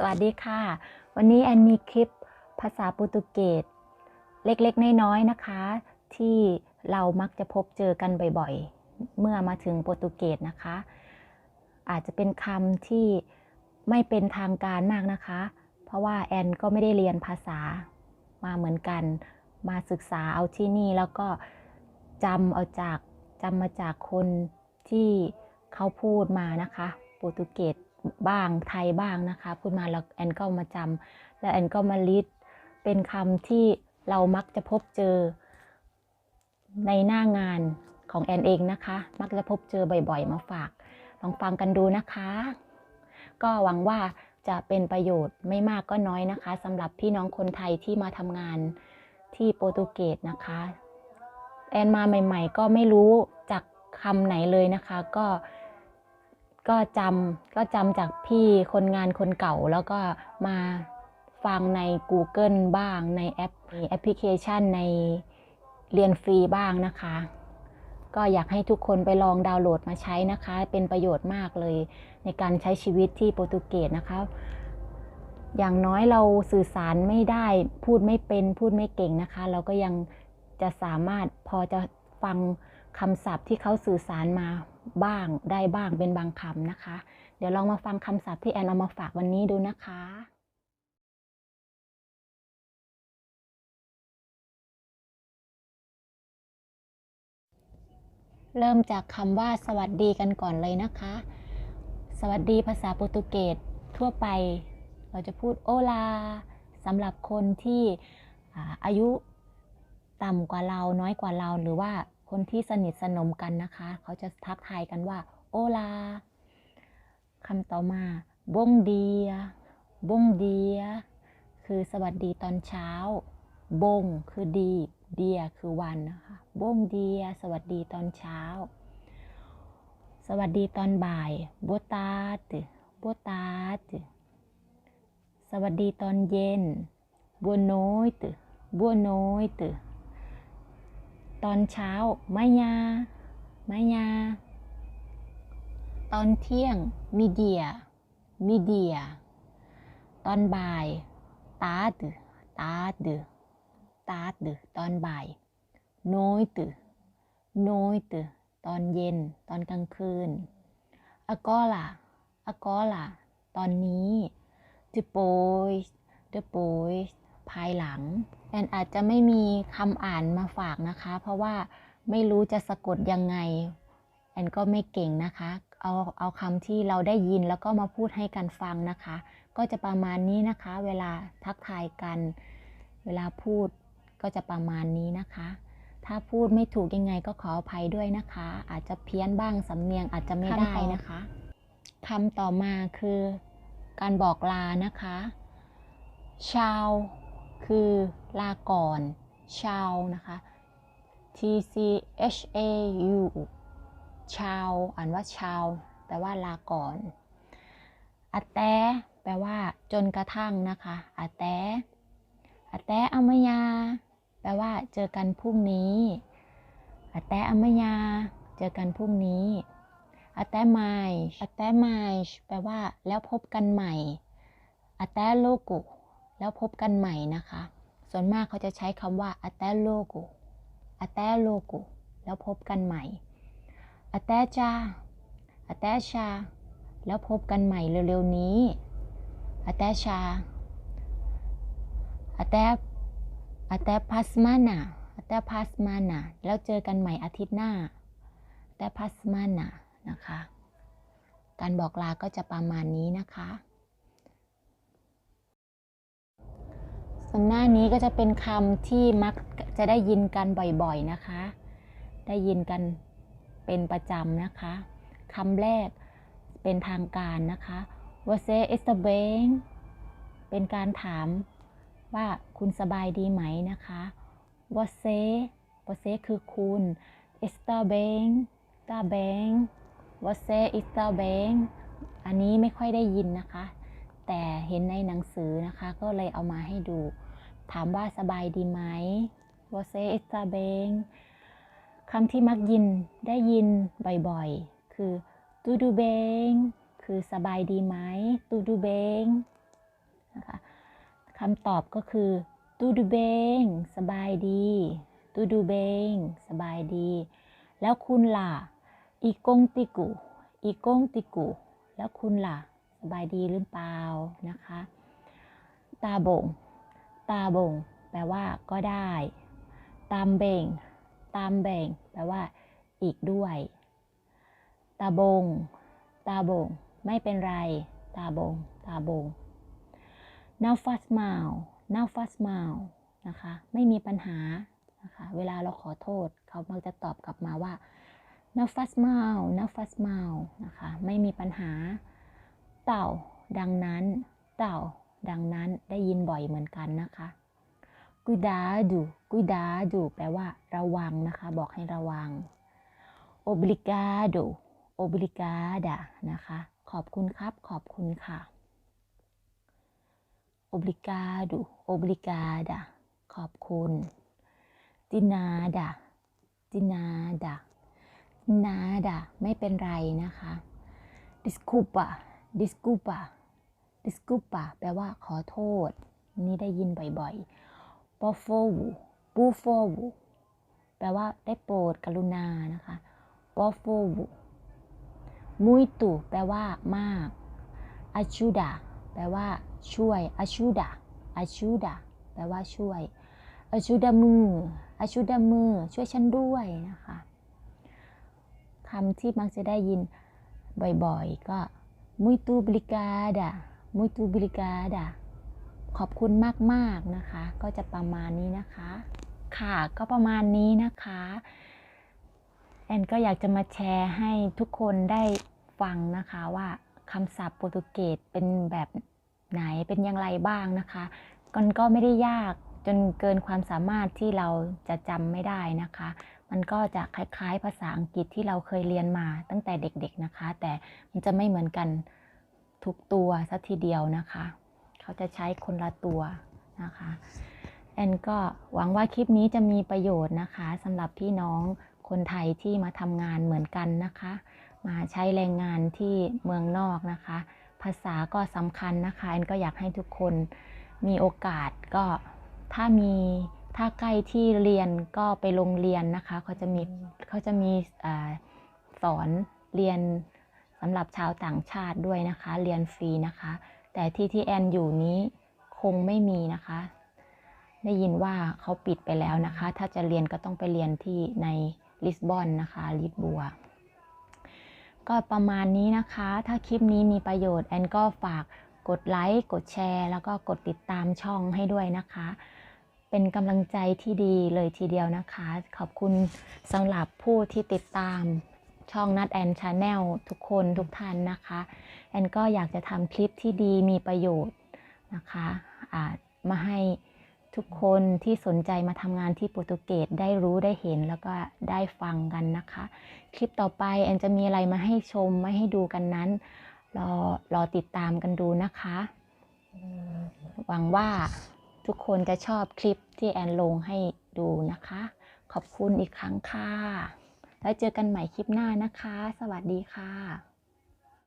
สวัสดีค่ะ วันนี้แอนมีคลิปภาษาโปรตุเกสเล็กๆ น้อยๆ นะคะ ที่เรามักจะพบเจอกันบ่อยๆ เมื่อมาถึงโปรตุเกสนะคะ อาจจะเป็นคำที่ไม่เป็นทางการมากนะคะ เพราะว่าแอนก็ไม่ได้เรียนภาษามาเหมือนกัน มาศึกษาเอาที่นี่แล้วก็จำเอาจากจำมาจากคนที่เขาพูดมานะคะ โปรตุเกส บ้างไทยบ้างนะคะพูดมาแล้วแอนก็มาจำแล้วแอนก็มาลิสเป็นคำที่เรามักจะพบเจอในหน้างานของแอนเองนะคะ มักจะพบเจอบ่อยๆ มาฝากลองฟังกันดูนะคะ ก็หวังว่าจะเป็นประโยชน์ไม่มากก็น้อยนะคะสำหรับพี่น้องคนไทยที่มาทำงานที่โปรตุเกสนะคะ แอนมาใหม่ ๆ ก็ไม่รู้จากคำไหนเลยนะคะ ก็ ก็จำก็จำจากพี่คนงานคนเก่า แล้วก็มาฟังใน Google บ้างในแอปแอปพลิเคชันในเรียนฟรีบ้างนะคะ ก็อยากให้ทุกคนไปลองดาวน์โหลดมาใช้นะคะ เป็นประโยชน์มากเลย ในการใช้ชีวิตที่โปรตุเกสนะคะ อย่างน้อยเราสื่อสารไม่ได้ พูดไม่เป็น พูดไม่เก่งนะคะ เราก็ยังจะสามารถพอจะฟัง คำศัพท์ที่เขาสื่อสารมาบ้างได้บ้างเป็นบางคำนะคะ เดี๋ยวลองมาฟังคำศัพท์ที่แอนเอามาฝากวันนี้ดูนะคะเริ่มจากคำว่าสวัสดีกันก่อนเลยนะคะ สวัสดีภาษาโปรตุเกสทั่วไป เราจะพูดโอลาสำหรับคนที่อ่าอายุต่ำกว่าเราน้อยกว่าเราหรือว่า คนที่สนิทสนมกันนะคะ เขาจะทักทายกันว่า โอลาคำต่อมาบงเดียบงเดีย คือสวัสดีตอนเช้า บงคือดี เดียคือวันนะคะ บงเดีย สวัสดีตอนเช้า สวัสดีตอนบ่ายบตาตบตาตสวัสดีตอนเย็นบัวน้อยตบัวน้อยต ตอนเช้า มายา มายา ตอนเที่ยง มีเดีย มีเดีย ตอนบ่าย ตาดตาดตาดตอนบ่ายโน้อยตโน้อยตตอนเย็น ตอนกลางคืนอากอล่ะอากอล่ะ ตอนนี้ดโปยดโปยภายหลัง แอนอาจจะไม่มีคำอ่านมาฝากนะคะ เพราะว่าไม่รู้จะสะกดยังไง แอนก็ไม่เก่งนะคะ เอาเอาคำที่เราได้ยินแล้วก็มาพูดให้กันฟังนะคะ ก็จะประมาณนี้นะคะ เวลาทักทายกัน เวลาพูดก็จะประมาณนี้นะคะ ถ้าพูดไม่ถูกยังไงก็ขออภัยด้วยนะคะ อาจจะเพี้ยนบ้างสำเนียงอาจจะไม่ได้นะคะคำต่อมาคือ การบอกลานะคะ ชาว คือลาก่อนชาวนะคะ T C H A U ชาวอ่านว่าชาวแปลว่าลาก่อนอาแตแปลว่า จนกระทั่งนะคะอาแตอาแตอามยา แปลว่า เจอกันพรุ่งนี้อาแตอามยา เจอกันพรุ่งนี้อาแตไมอาแตไมแปลว่า แล้วพบกันใหม่อาแตโลกุ แล้วพบกันใหม่นะคะ ส่วนมากเขาจะใช้คำว่า até logo até logo แล้วพบกันใหม่ até já até já แล้วพบกันใหม่เร็วๆนี้ até já até até pasmana até pasmana แล้วเจอกันใหม่อาทิตย์หน้า até pasmana นะคะ การบอกลาก็จะประมาณนี้นะคะ ส่วนหน้านี้ก็จะเป็นคำที่มักจะได้ยินกันบ่อยๆนะคะ ได้ยินกันเป็นประจำนะคะคำแรกเป็นทางการนะคะ Você está bem เป็นการถามว่าคุณสบายดีไหมนะคะ Você Você คือคุณ está bem está bem Você está bem อันนี้ไม่ค่อยได้ยินนะคะ แต่เห็นในหนังสือนะคะ ก็เลยเอามาให้ดู ถามว่าสบายดีไหม Você está bem คำที่มักยินได้ยินบ่อยๆ คือ tudo bem คือสบายดีไหม tudo bem คำตอบก็คือตูดูเบงสบายดีตูดูเบงสบายดี แล้วคุณล่ะอีกงติกุอีกงติกุแล้วคุณล่ะ สบายดีหรือเปล่านะคะ ตาบ่ง ตาบ่ง แปลว่าก็ได้ ตามเบงตามเบงแปลว่า อีกด้วย ตาบง ตาบง ไม่เป็นไร ตาบง ตาบง now fast smile now fast smile นะคะ ไม่มีปัญหานะคะ เวลาเราขอโทษ เขามักจะตอบกลับมาว่า now fast smile now fast smile นะคะ ไม่มีปัญหา เต่า ดังนั้น เต่า ดังนั้นได้ยินบ่อยเหมือนกันนะคะ cuidado cuidado แปลว่า ระวังนะคะ บอกให้ระวัง obrigado obrigada นะคะ ขอบคุณครับ ขอบคุณค่ะ obrigado obrigada ขอบคุณ de nada de nada de nada ไม่เป็นไรนะคะ desculpa desculpa desculpa แปลว่าขอโทษ นี่ได้ยินบ่อยๆ por favor por favor แปลว่าได้โปรดกรุณานะคะ por favor muito แปลว่ามาก ajuda แปลว่าช่วย ajuda ajuda แปลว่าช่วย ajuda มือ ajuda มือ ช่วยฉันด้วยนะคะคำที่มักจะได้ยินบ่อยๆ ก็ muito obrigada muito obrigada ขอบคุณมากๆนะคะ ก็จะประมาณนี้นะคะ ค่ะก็ประมาณนี้นะคะ แอนก็อยากจะมาแชร์ให้ทุกคนได้ฟังนะคะว่าคำศัพท์โปรตุเกสเป็นแบบไหนเป็นอย่างไรบ้างนะคะมันก็ไม่ได้ยากจนเกินความสามารถที่เราจะจำไม่ได้นะคะ มันก็จะคล้ายๆ ภาษาอังกฤษที่เราเคยเรียนมาตั้งแต่เด็กๆนะคะ แต่มันจะไม่เหมือนกันทุกตัวสัทีเดียวนะคะ เขาจะใช้คนละตัวนะคะแอนก็หวังว่าคลิปนี้จะมีประโยชน์นะคะสำหรับพี่น้องคนไทยที่มาทำงานเหมือนกันนะคะ มาใช้แรงงานที่เมืองนอกนะคะ ภาษาก็สำคัญนะคะแอนก็อยากให้ทุกคนมีโอกาสก็ถ้ามี ถ้าใกล้ที่เรียนก็ไปโรงเรียนนะคะเขาจะมีเขาจะมีสอนเรียนสำหรับชาวต่างชาติด้วยนะคะ เรียนฟรีนะคะ แต่ที่ที่แอนอยู่นี้คงไม่มีนะคะ ได้ยินว่าเขาปิดไปแล้วนะคะ ถ้าจะเรียนก็ต้องไปเรียนที่ในลิสบอนนะคะลิสบัว ก็ประมาณนี้นะคะ ถ้าคลิปนี้มีประโยชน์แอนก็ฝากกดไลค์กดแชร์ แล้วก็กดติดตามช่องให้ด้วยนะคะ เป็นกำลังใจที่ดีเลยทีเดียวนะคะ ขอบคุณสำหรับผู้ที่ติดตามช่องนัดแอนชาแนลทุกคนทุกท่านนะคะ แอนก็อยากจะทำคลิปที่ดีมีประโยชน์นะคะะมาให้ทุกคนที่สนใจมาทำงานที่โปรตุเกสได้รู้ได้เห็นแล้วก็ได้ฟังกันนะคะ คลิปต่อไปแอนจะมีอะไรมาให้ชมมาให้ดูกันนั้น รอรอติดตามกันดูนะคะ หวังว่า ทุกคนจะชอบคลิปที่แอนลงให้ดูนะคะ ขอบคุณอีกครั้งค่ะ แล้วเจอกันใหม่คลิปหน้านะคะ สวัสดีค่ะ